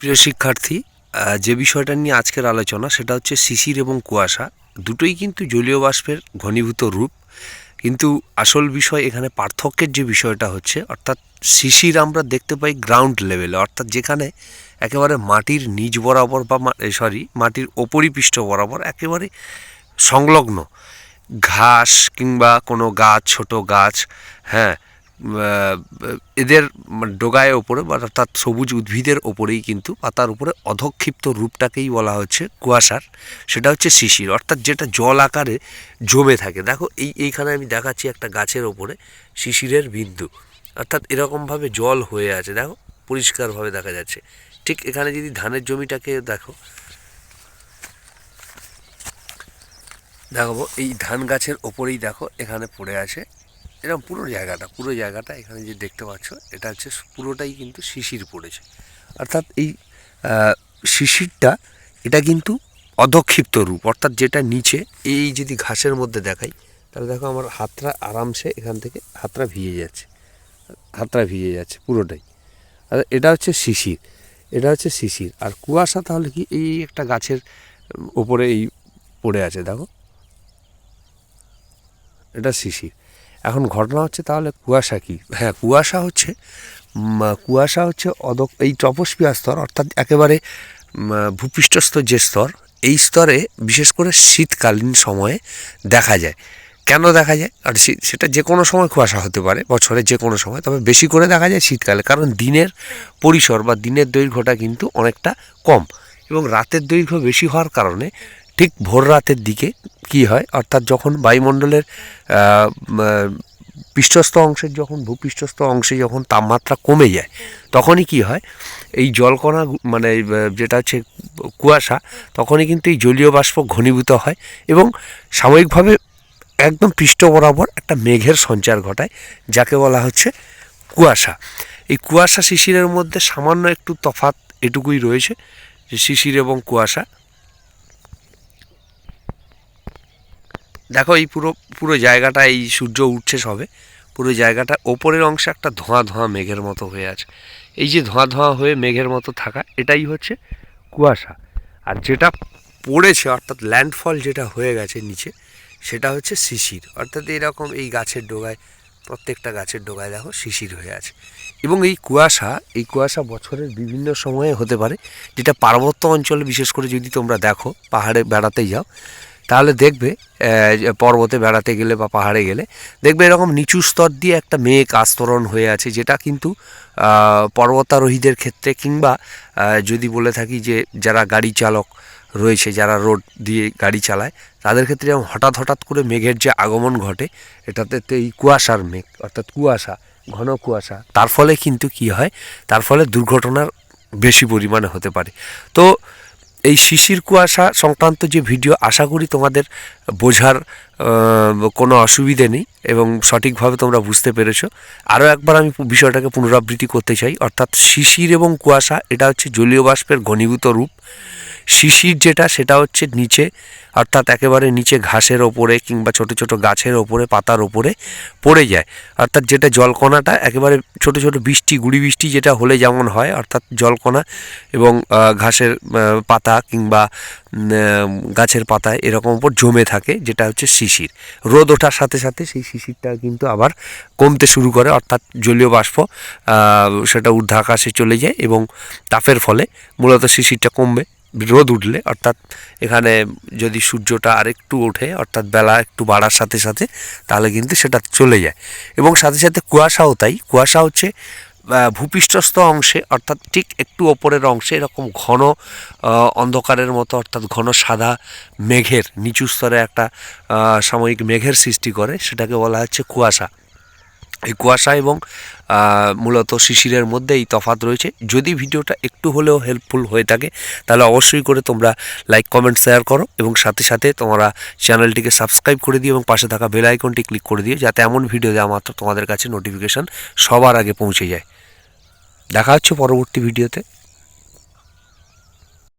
প্রিয় শিক্ষার্থী যে বিষয়টা নিয়ে আজকের আলোচনা সেটা হচ্ছে শিশির এবং কুয়াশা। দুটোই কিন্তু জলীয় বাষ্পের ঘনীভূত রূপ। কিন্তু আসল বিষয় এখানে পার্থক্যের যে বিষয়টা হচ্ছে, অর্থাৎ শিশির আমরা দেখতে পাই গ্রাউন্ড লেভেলে অর্থাৎ যেখানে একেবারে মাটির নিচ বরাবর বা সরি মাটির ওপরিপৃষ্ঠ বরাবর একেবারে সংলগ্ন। ঘাস কিংবা কোনো গাছ, ছোট গাছ হ্যাঁ এদের ডোগায়ের ওপরে বা অর্থাৎ সবুজ উদ্ভিদের ওপরেই কিন্তু পাতার উপরে অধক্ষিপ্ত রূপটাকেই বলা হচ্ছে কুয়াশার, সেটা হচ্ছে শিশির। অর্থাৎ যেটা জল আকারে জমে থাকে। দেখো, এই, এইখানে আমি দেখাচ্ছি একটা গাছের ওপরে শিশিরের বিন্দু। অর্থাৎ এরকমভাবে জল হয়ে আছে। দেখো, পরিষ্কারভাবে দেখা যাচ্ছে। ঠিক এখানে যদি ধানের জমিটাকে দেখো দেখাবো এই ধান গাছের ওপরেই দেখো, এখানে পড়ে আছে এরকম পুরো জায়গাটা পুরো জায়গাটা এখানে যে দেখতে পাচ্ছ, এটা হচ্ছে পুরোটাই কিন্তু শিশির পড়েছে। অর্থাৎ এই শিশিরটা, এটা কিন্তু অধক্ষিপ্ত রূপ, অর্থাৎ যেটা নিচে, এই যদি ঘাসের মধ্যে দেখাই, তাহলে দেখো আমার হাতটা আরামসে এখান থেকে হাতটা ভিজে যাচ্ছে। হাতটা ভিজে যাচ্ছে পুরোটাই। আর এটা হচ্ছে শিশির, এটা হচ্ছে শিশির। আর কুয়াশা তাহলে কি এই একটা গাছের ওপরে এই পড়ে আছে, দেখো। এটা শিশির। এখন ঘটনা হচ্ছে তাহলে কুয়াশা কি? হ্যাঁ কুয়াশা হচ্ছে কুয়াশা হচ্ছে অদক, এই টপোস্পিয়ার স্তর, অর্থাৎ একেবারে ভূপৃষ্ঠস্থ যে স্তর, এই স্তরে বিশেষ করে শীতকালীন সময়ে দেখা যায়। কেন দেখা যায়? আর সেটা যে কোনো সময় কুয়াশা হতে পারে বছরের যে কোনো সময়, তবে বেশি করে দেখা যায় শীতকালে, কারণ দিনের পরিসর বা দিনের দৈর্ঘ্যটা কিন্তু অনেকটা কম এবং রাতের দৈর্ঘ্য বেশি হওয়ার কারণে ঠিক ভোর রাতের দিকে কি হয়? অর্থাৎ যখন বায়ুমণ্ডলের পৃষ্ঠস্থ অংশের যখন, ভূপৃষ্ঠস্থ অংশে যখন তাপমাত্রা কমে যায়, তখনই কি হয়? এই জলকণা মানে যেটা হচ্ছে কুয়াশা, তখনই কিন্তু এই জলীয় বাষ্প ঘনীভূত হয় এবং সাময়িকভাবে একদম পৃষ্ঠ বরাবর একটা মেঘের সঞ্চার ঘটায়, যাকে বলা হচ্ছে কুয়াশা। এই কুয়াশা শিশিরের মধ্যে সামান্য একটু তফাৎ এটুকুই রয়েছে যে শিশির এবং কুয়াশা দেখো এই পুরো পুরো জায়গাটা, এই সূর্য উঠছে সবে, পুরো জায়গাটা ওপরের অংশে একটা ধোঁয়া ধোঁয়া মেঘের মতো হয়ে আছে। এই যে ধোঁয়া ধোঁয়া হয়ে মেঘের মতো থাকা, এটাই হচ্ছে কুয়াশা। আর যেটা পড়েছে, অর্থাৎ ল্যান্ডফল যেটা হয়ে গেছে নিচে, সেটা হচ্ছে শিশির। অর্থাৎ এরকম এই গাছের ডোগায়, প্রত্যেকটা গাছের ডোগায় দেখো শিশির হয়ে আছে। এবং এই কুয়াশা এই কুয়াশা বছরের বিভিন্ন সময়ে হতে পারে, যেটা পার্বত্য অঞ্চলে, বিশেষ করে যদি তোমরা দেখো, পাহাড়ে বেড়াতে যাও তাহলে দেখবে পর্বতে বেড়াতে গেলে বা পাহাড়ে গেলে, দেখবে এরকম নিচু স্তর দিয়ে একটা মেঘ আস্তরণ হয়ে আছে, যেটা কিন্তু পর্বতারোহীদের ক্ষেত্রে কিংবা যদি বলে থাকি যে যারা গাড়ি চালক রয়েছে, যারা রোড দিয়ে গাড়ি চালায়, তাদের ক্ষেত্রে যেমন হঠাৎ হঠাৎ করে মেঘের যে আগমন ঘটে, এটাতে এই কুয়াশার মেঘ, অর্থাৎ কুয়াশা, ঘন কুয়াশা, তার ফলে কিন্তু কি হয়? তার ফলে দুর্ঘটনার বেশি পরিমাণে হতে পারে। তো এই শিশির কুয়াশা সংক্রান্ত যে ভিডিও, আশা করি তোমাদের বোঝার কোনো অসুবিধে নেই এবং সঠিকভাবে তোমরা বুঝতে পেরেছ। আরও একবার আমি বিষয়টাকে পুনরাবৃত্তি করতে চাই। অর্থাৎ শিশির এবং কুয়াশা, এটা হচ্ছে জলীয় বাষ্পের ঘনীভূত রূপ। শিশির যেটা, সেটা হচ্ছে নিচে, অর্থাৎ একেবারে নিচে ঘাসের ওপরে কিংবা ছোট ছোট গাছের ওপরে, পাতার ওপরে পড়ে যায়। অর্থাৎ যেটা জলকণাটা, একেবারে ছোট ছোট বৃষ্টি, গুড়ি বৃষ্টি যেটা হলে যেমন হয়, অর্থাৎ জলকণা এবং ঘাসের পাতা কিংবা গাছের পাতায় এরকম উপর জমে থাকে, যেটা হচ্ছে শিশির। রোদ ওঠার সাথে সাথে সেই শিশিরটা কিন্তু আবার কমতে শুরু করে, অর্থাৎ জলীয় বাষ্প সেটা ঊর্ধ্ব আকাশে চলে যায় এবং তাপের ফলে মূলত শিশিরটা কমবে। রোদ উঠলে, অর্থাৎ এখানে যদি সূর্যটা আরেকটু ওঠে, অর্থাৎ বেলা একটু বাড়ার সাথে সাথে, তাহলে কিন্তু সেটা চলে যায়। এবং সাথে সাথে কুয়াশাও তাই। কুয়াশা হচ্ছে ভূপৃষ্ঠস্থ অংশে, অর্থাৎ ঠিক একটু ওপরের অংশে, এরকম ঘন অন্ধকারের মতো, অর্থাৎ ঘন সাদা মেঘের, নিচু স্তরে একটা সাময়িক মেঘের সৃষ্টি করে, সেটাকে বলা হচ্ছে কুয়াশা। এই কুয়াশা এবং মূলত শিশিরের মধ্যে এই তফাৎ রয়েছে। যদি ভিডিওটা একটু হলেও হেল্পফুল হয়ে থাকে, তাহলে অবশ্যই করে তোমরা লাইক কমেন্ট শেয়ার করো এবং সাথে সাথে তোমরা চ্যানেলটিকে সাবস্ক্রাইব করে দিও এবং পাশে থাকা বেল আইকনটি ক্লিক করে দিও যাতে এমন ভিডিও দেওয়া মাত্র তোমাদের কাছে নোটিফিকেশান সবার আগে পৌঁছে যায়। দেখা হচ্ছে পরবর্তী ভিডিওতে